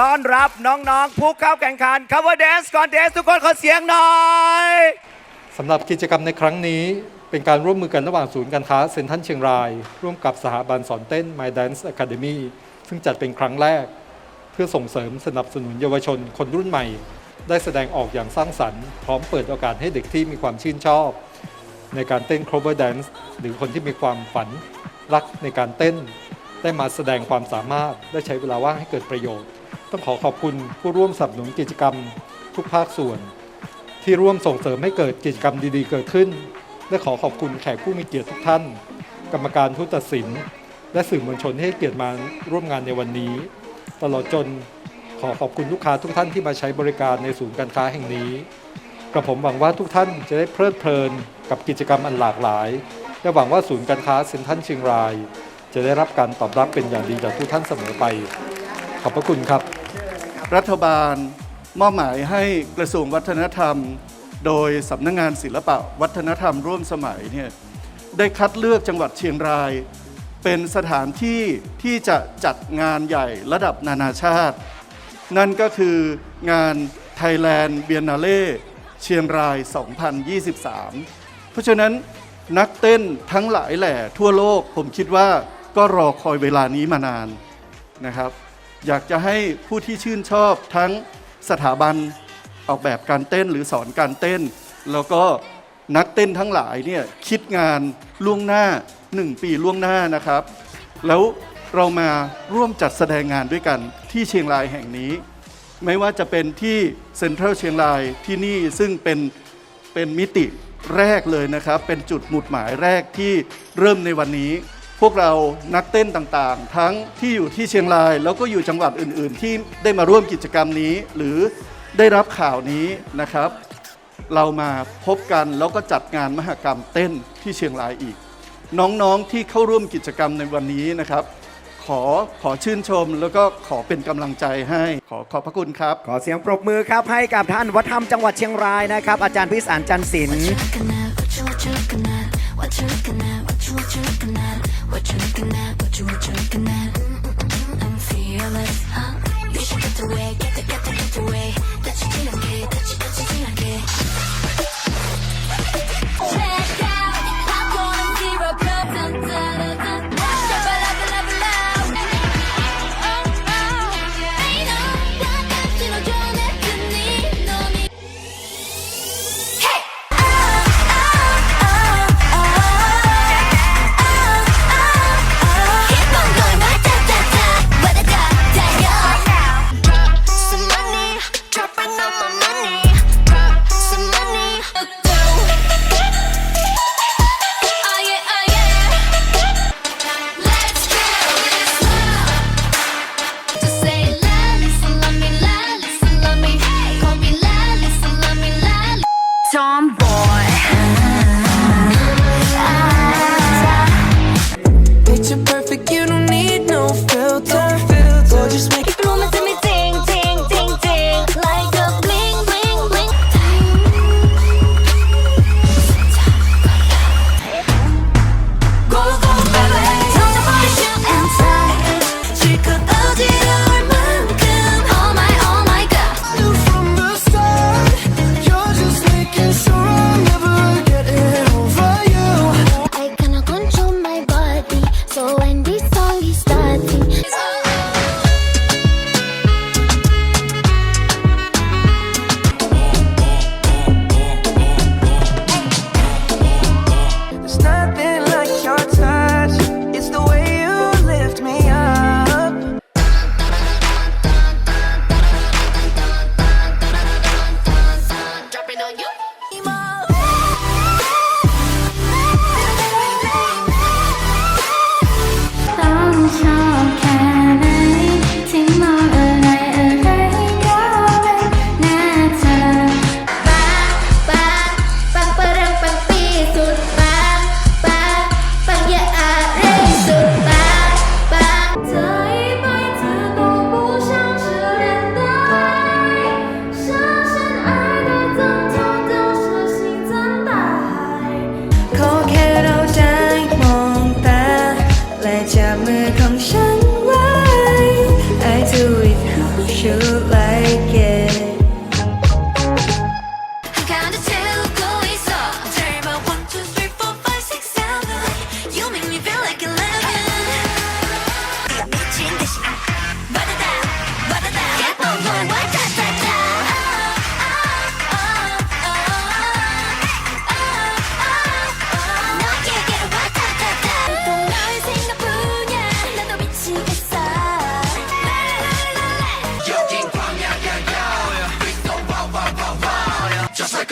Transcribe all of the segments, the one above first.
ต้อนรับน้องๆ ผู้เข้าแข่งขัน Cover Dance Contest ทุกคนขอเสียงหน่อย สำหรับกิจกรรมในครั้งนี้เป็นการร่วมมือกันระหว่างศูนย์การค้าเซ็นทรัลเชียงราย ร่วมกับสถาบันสอนเต้น My Dance Academy ซึ่งจัดเป็นครั้งแรก เพื่อส่งเสริมสนับสนุนเยาวชนคนรุ่นใหม่ ได้แสดงออกอย่างสร้างสรรค์ พร้อมเปิดโอกาสให้เด็กที่มีความชื่นชอบ ในการเต้น cover dance หรือคนที่มีความฝันรักในการเต้น ได้มาแสดงความสามารถได้ใช้เวลาว่างให้เกิดประโยชน์ ต้องขอขอบคุณผู้ร่วมสนับสนุนกิจกรรมทุกภาคส่วน ที่ร่วมส่งเสริมให้เกิดกิจกรรมดีๆ เกิดขึ้น และขอขอบคุณแขกผู้มีเกียรติทุกท่าน กรรมการผู้ตัดสิน และสื่อมวลชนที่ให้เกียรติมาร่วมงานในวันนี้ ตลอดจนขอขอบคุณลูกค้าทุกท่านที่มาใช้บริการในศูนย์การค้าแห่งนี้กระผมหวังว่าทุกท่านจะได้เพลิดเพลินกับกิจกรรมอันหลากหลาย และหวังว่าศูนย์การค้าเซ็นทรัลเชียงราย จะได้รับการตอบรับเป็นอย่างดีจากทุกท่านเสมอไป ขอบพระคุณครับ รัฐบาลมอบหมายให้กระทรวงวัฒนธรรม โดยสำนักงงานศิลปะวัฒนธรรมร่วมสมัยเนี่ยได้คัดเลือกจังหวัดเชียงราย เป็นสถานที่ที่จะจัดงานใหญ่ระดับนานาชาติ นั่นก็คืองาน Thailand Biennale เชียงราย 2023 เพราะฉะนั้นนักเต้นทั้งหลายแหล่ทั่วโลกผมคิดว่าก็รอคอยเวลานี้มานานนะครับ อยากจะให้ผู้ที่ชื่นชอบทั้งสถาบันออกแบบการเต้นหรือสอนการเต้น แล้วก็นักเต้นทั้งหลายเนี่ยคิดงานล่วงหน้า 1 ปีล่วงหน้านะครับ แล้วเรามาร่วมจัดแสดงงานด้วยกันที่เชียงรายแห่งนี้ ไม่ว่าจะเป็นที่เซ็นทรัลเชียงรายที่นี่ซึ่งเป็นเป็นมิติแรกเลยนะครับ เป็นจุดหมุดหมายแรกที่เริ่มในวันนี้ พวกเรานักเต้นต่างๆ ทั้งที่อยู่ที่เชียงราย แล้วก็อยู่จังหวัดอื่น ๆ ที่ได้มาร่วมกิจกรรมนี้ หรือได้รับข่าวนี้นะครับ เรามาพบกันแล้วก็จัดงานมหกรรมเต้นที่เชียงรายอีก น้องๆที่เข้าร่วมกิจกรรมในวันนี้นะครับ ขอขอชื่นชมแล้วก็ขอเป็นกำลังใจให้ขอขอบพระคุณครับ ขอเสียงปรบมือครับให้กับท่านวัฒนธรรมจังหวัดเชียงรายนะครับ อาจารย์พิสารจันทร์ศิลป์ What you looking at? What you what you looking at? What you looking at? You looking at? What you what you looking at? I'm fearless, huh? You should get away,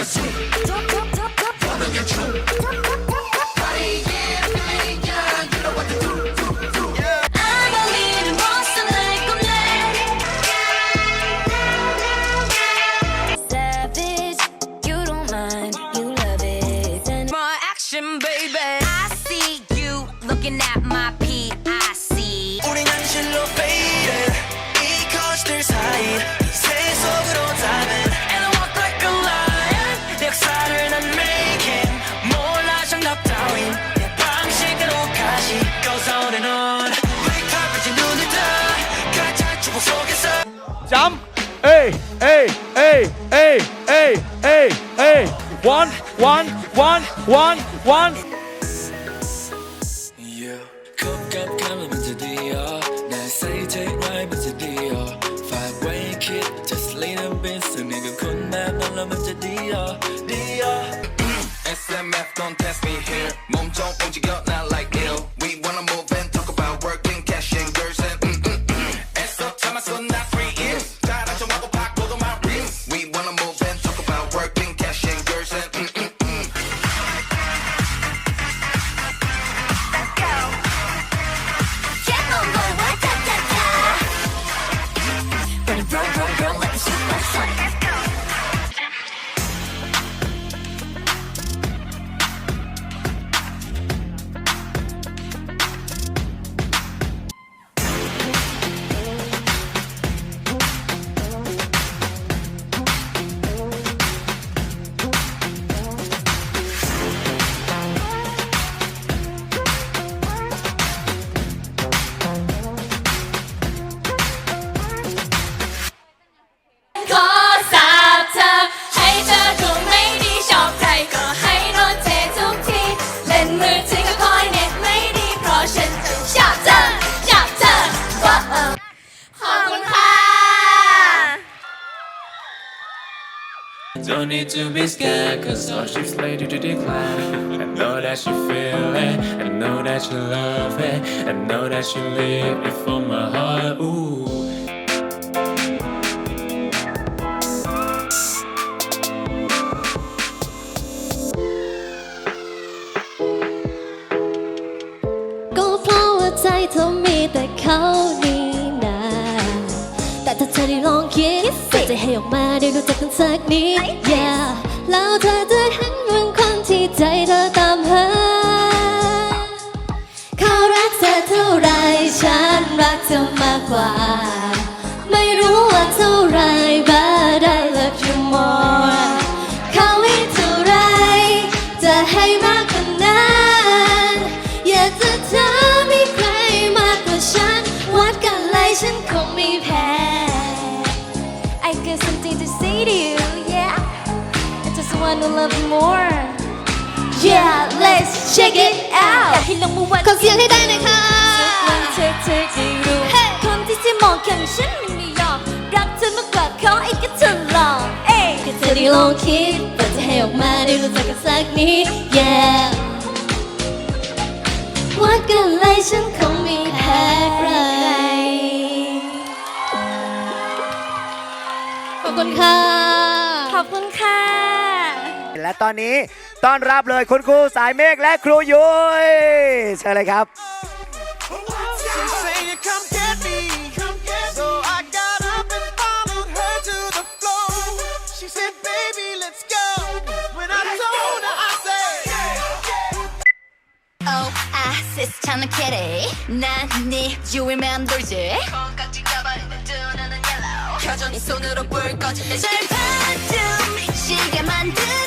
shit. 콘나 날라면 드디어 디어 SMF don't test me here 몸좀 움직여 not like ill We wanna move no need to be scared, cause all ships later to declare. I know that you feel it, I know that you love it, I know that you live it for my heart. Ooh. Go flower, title ให้ออกมาได้รู้จักกันสักนิด yeah แล้วเธอจะเห็นว่าคนที่ใจเธอตามหาเขารักเธอเท่าไรฉันรักเธอมากกว่า ไม่รู้ว่าเท่าไร love you more Yeah let's check it out อยากให้ลงมือวันขอเสียงให้ได้หน่อยค่ะวันเธอเธอจะรู้คนที่จะมองข้างฉันมันไม่ยอมรักเธอมากกว่าเขาอีกก็เธอลองเอ้ยแค่เธอได้ลองคิดเปิดจะให้ออกมาได้รู้จักกันสักนิด Yeah วัดกันเลยฉันคงไม่แพ้ใครขอบคุณค่ะ ตอนนี้ต้อนรับเลยคุณครูสายเมฆและครูยุ้ยเชิญเลยครับ She say you come get me So I got up and followed her to the floor She said baby let's go When I told her I said Oh I sis 차는 캐리 난네 유일 맴돌지 콩깍지 가버리는 두 눈은 yellow 켜져 네 손으로 불 꺼진 내 절반쯤 미치게 만들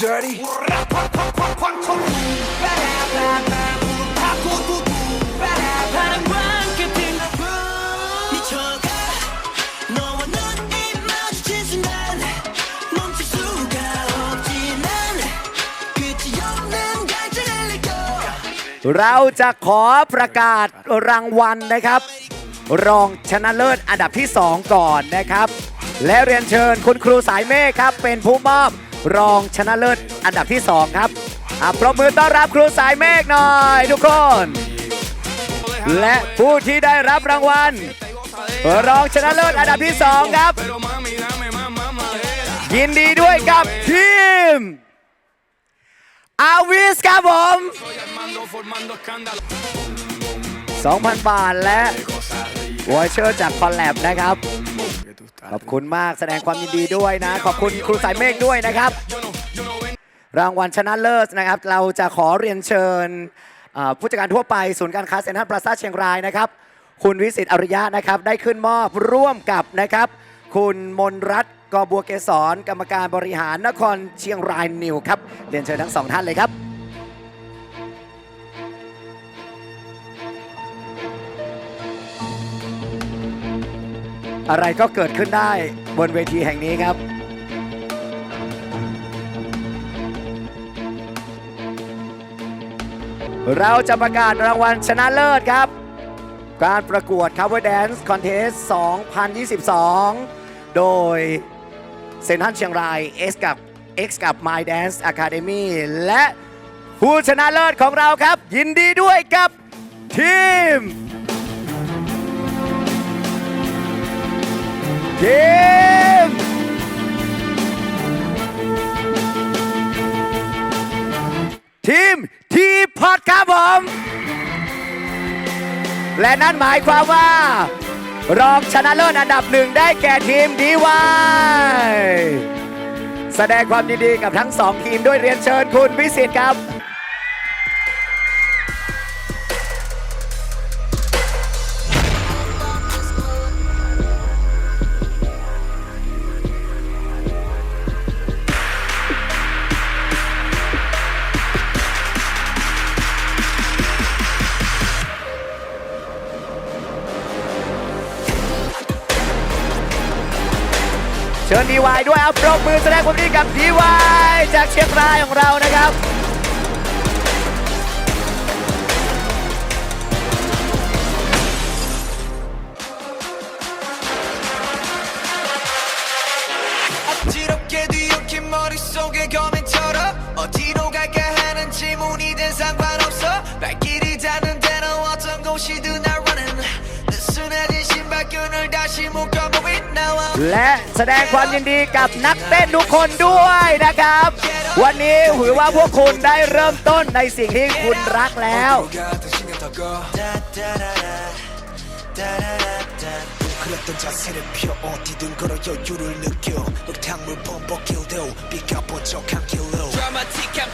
껴เราจะขอประกาศรางวัลนะครับ รองชนะเลิศอันดับที่ 2 ก่อนนะครับ และเรียนเชิญคุณครูสายเมฆครับ เป็นผู้มอบ รองชนะเลิศอันดับที่ 2 ครับอะปรบมือต้อนรับครูสายเมฆหน่อยทุกคน และผู้ที่ได้รับรางวัล รองชนะเลิศอันดับที่ 2 ครับ ยินดีด้วยกับทีมอาวิสครับผม 2,000 บาทและวอเชอร์จากคอนแลบนะครับ ขอบคุณมากแสดงความยินดีด้วยนะ ขอบคุณครูสายเมฆด้วยนะครับ รางวัลชนะเลิศนะครับ เราจะขอเรียนเชิญผู้จัดการทั่วไปศูนย์การค้าเซ็นทรัลพลาซ่าเชียงรายนะครับ คุณวิสิตอริยะนะครับ ได้ขึ้นมอบร่วมกับนะครับ คุณมนรัตน์กอบัวเกษรกรรมการบริหารนครเชียงรายนิวครับ เรียนเชิญทั้งสองท่านเลยครับ อะไรก็เกิดขึ้นได้บนเวทีแห่งนี้ครับ เราจะประกาศรางวัลชนะเลิศครับ การประกวด Cover Dance Contest 2022 โดยเซนทรันเชียงราย X กับ X กับ My Dance Academy และผู้ชนะเลิศของเราครับ ยินดีด้วยกับทีม ทีมทีมทีพอดครับผม และนั่นหมายความว่า รองชนะเลิศอันดับหนึ่งได้แก่ทีมดีวายแสดงความยินดีกับทั้งสองทีมด้วยเรียนเชิญคุณวิสิตครับ ดีวายด้วยเอาปรบมือแสดงความดีกับดีวายจากเชียงรายของเรานะครับ และแสดงความยินดีกับนักเต้นทุกคนด้วยนะครับ วันนี้ถือว่าพวกคุณได้เริ่มต้นในสิ่งที่คุณรักแล้ว 그랬던 자세를 펴 어디든 걸어 여유를 느껴 흙탕물 범벅길도 비가 번쩍한 길로 드라마틱한